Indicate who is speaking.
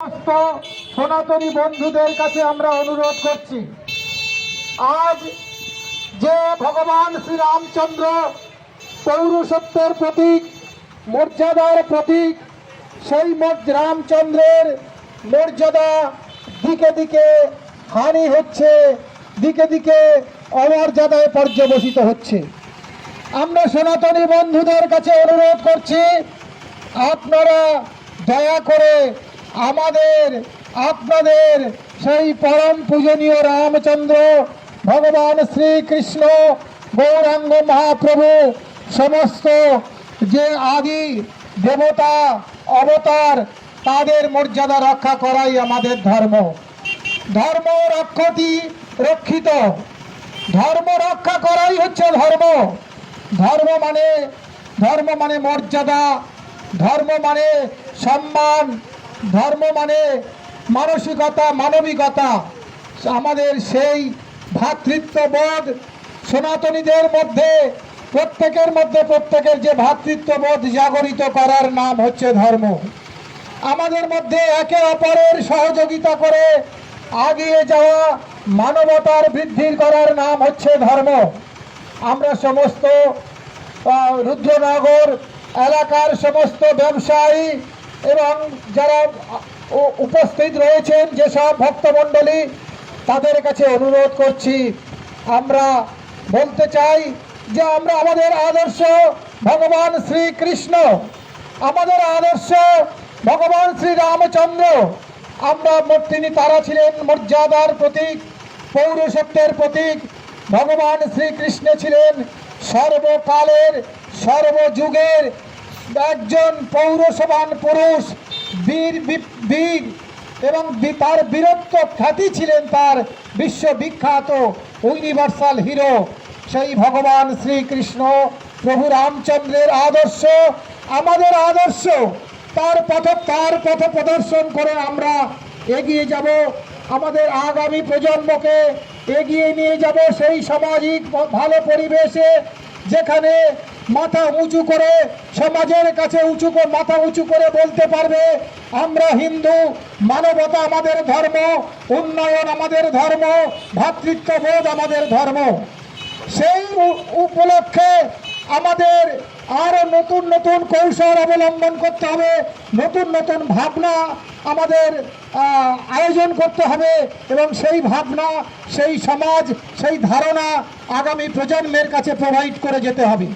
Speaker 1: সমস্ত সনাতনী বন্ধুদের কাছে আমরা অনুরোধ করছি। আজ যে ভগবান শ্রীরামচন্দ্র পৌরসত্বের প্রতীক, মর্যাদার প্রতীক, সেই রামচন্দ্রের মর্যাদা দিকে দিকে হানি হচ্ছে, দিকে দিকে অমর্যাদায় পর্যবসিত হচ্ছে। আমরা সনাতনী বন্ধুদের কাছে অনুরোধ করছি, আপনারা দয়া করে আমাদের, আপনাদের সেই পরম পূজনীয় রামচন্দ্র, ভগবান শ্রীকৃষ্ণ, গৌরাঙ্গ মহাপ্রভু, সমস্ত যে আদি দেবতা, অবতার, তাদের মর্যাদা রক্ষা করাই আমাদের ধর্ম। ধর্ম রক্ষতি রক্ষিত। ধর্ম রক্ষা করাই হচ্ছে ধর্ম। ধর্ম মানে ধর্ম মানে মর্যাদা। ধর্ম মানে সম্মান। ধর্ম মানে মানসিকতা, মানবিকতা। আমাদের সেই ভ্রাতৃত্ববোধ সনাতনীদের মধ্যে, প্রত্যেকের মধ্যে, প্রত্যেকের যে ভ্রাতৃত্ববোধ জাগরিত করার নাম হচ্ছে ধর্ম। আমাদের মধ্যে একে অপরের সহযোগিতা করে আগিয়ে যাওয়া মানবতার বৃদ্ধির করার নাম হচ্ছে ধর্ম। আমরা সমস্ত রুদ্রনগর এলাকার সমস্ত ব্যবসায়ী এবং যারা উপস্থিত রয়েছেন যেসব ভক্তমণ্ডলী, তাদের কাছে অনুরোধ করছি, আমরা বলতে চাই যে আমরা আমাদের আদর্শ ভগবান শ্রীকৃষ্ণ, আমাদের আদর্শ ভগবান শ্রী রামচন্দ্র আমরা তিনি তারা ছিলেন, মর্যাদার প্রতীক পৌরসত্বের প্রতীক, ভগবান শ্রীকৃষ্ণ ছিলেন, সর্বকালের, সর্বযুগের একজন পৌরসভান পুরুষ, বীর বীর এবং তার বীরত্ব খ্যাতি ছিলেন তার বিশ্ববিখ্যাত ইউনিভার্সাল হিরো। সেই ভগবান শ্রীকৃষ্ণ প্রভু রামচন্দ্রের আদর্শ, আমাদের আদর্শ। তার পথ তার পথ প্রদর্শন করে আমরা এগিয়ে যাব। আমাদের আগামী প্রজন্মকে এগিয়ে নিয়ে যাব। সেই সামাজিক, ভালো পরিবেশে যেখানে মাথা উঁচু করে, সমাজের কাছে উঁচু করে মাথা উঁচু করে বলতে পারবে, আমরা হিন্দু, মানবতা আমাদের ধর্ম, উন্নয়ন আমাদের ধর্ম ভ্রাতৃত্ববোধ আমাদের ধর্ম। সেই উপলক্ষে আমাদের আরও নতুন নতুন কৌশল অবলম্বন করতে হবে, নতুন নতুন ভাবনা আমাদের আয়োজন করতে হবে এবং সেই ভাবনা, সেই সমাজ, সেই ধারণা আগামী প্রজন্মের কাছে প্রোভাইড করে যেতে হবে।